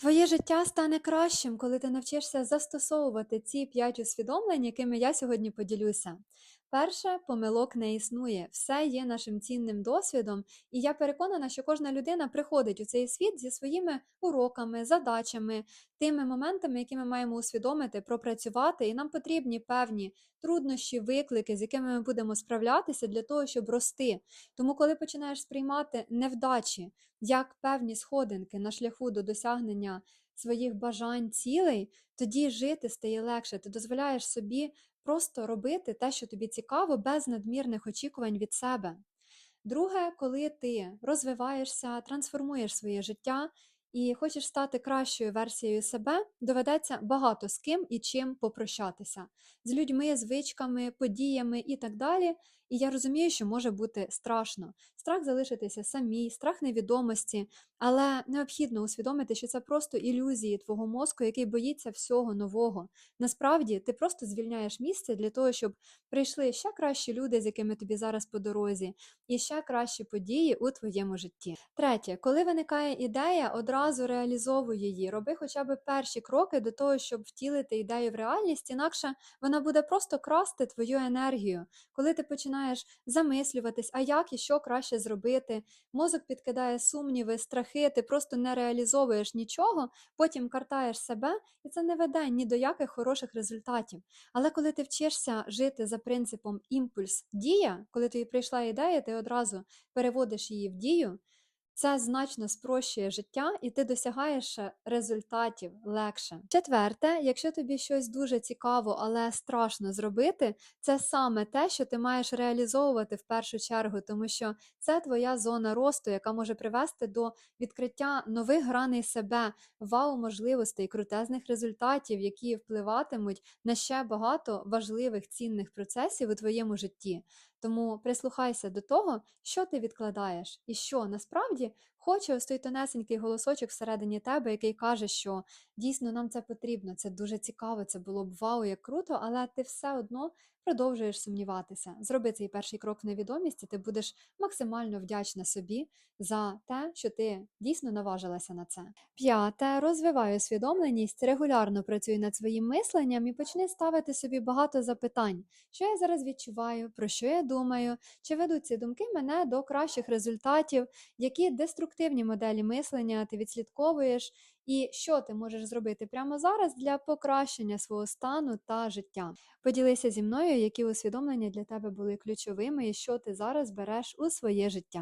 Твоє життя стане кращим, коли ти навчишся застосовувати ці п'ять усвідомлень, якими я сьогодні поділюся. Перше, помилок не існує, все є нашим цінним досвідом, і я переконана, що кожна людина приходить у цей світ зі своїми уроками, задачами, тими моментами, які ми маємо усвідомити, пропрацювати, і нам потрібні певні труднощі, виклики, з якими ми будемо справлятися для того, щоб рости. Тому, коли починаєш сприймати невдачі як певні сходинки на шляху до досягнення своїх бажань, цілей, тоді жити стає легше. Ти дозволяєш собі просто робити те, що тобі цікаво, без надмірних очікувань від себе. Друге, коли ти розвиваєшся, трансформуєш своє життя і хочеш стати кращою версією себе, доведеться багато з ким і чим попрощатися з людьми, звичками, подіями і так далі. І я розумію, що може бути страшно. Страх залишитися самій, страх невідомості, але необхідно усвідомити, що це просто ілюзії твого мозку, який боїться всього нового. Насправді ти просто звільняєш місце для того, щоб прийшли ще кращі люди, з якими тобі зараз по дорозі, і ще кращі події у твоєму житті. Третє, коли виникає ідея, одразу реалізовуй її. Роби хоча б перші кроки до того, щоб втілити ідею в реальність, інакше вона буде просто красти твою енергію. Коли ти починаєш замислюватись, а як і що краще зробити, мозок підкидає сумніви, страхи, ти просто не реалізовуєш нічого, потім картаєш себе, і це не веде ні до яких хороших результатів. Але коли ти вчишся жити за принципом імпульс дія, коли тобі прийшла ідея, ти одразу переводиш її в дію. Це значно спрощує життя, і ти досягаєш е, результатів легше. Четверте, якщо тобі щось дуже цікаво, але страшно зробити, це саме те, що ти маєш реалізовувати в першу чергу, тому що це твоя зона росту, яка може привести до відкриття нових граней себе, вау можливостей, крутезних результатів, які впливатимуть на ще багато важливих цінних процесів у твоєму житті. Тому прислухайся до того, що ти відкладаєш, і що насправді хоче ось той тонесенький голосочок всередині тебе, який каже, що дійсно нам це потрібно, це дуже цікаво, це було б вау, як круто, але ти все одно продовжуєш сумніватися. Зроби цей перший крок в невідомість, і ти будеш максимально вдячна собі за те, що ти дійсно наважилася на це. П'яте, розвивай усвідомленість, регулярно працюй над своїм мисленням і почни ставити собі багато запитань, що я зараз відчуваю, про що я думаю, чи ведуть ці думки мене до кращих результатів, які деструктивні моделі мислення ти відслідковуєш, і що ти можеш зробити прямо зараз для покращення свого стану та життя. Поділися зі мною, які усвідомлення для тебе були ключовими і що ти зараз береш у своє життя.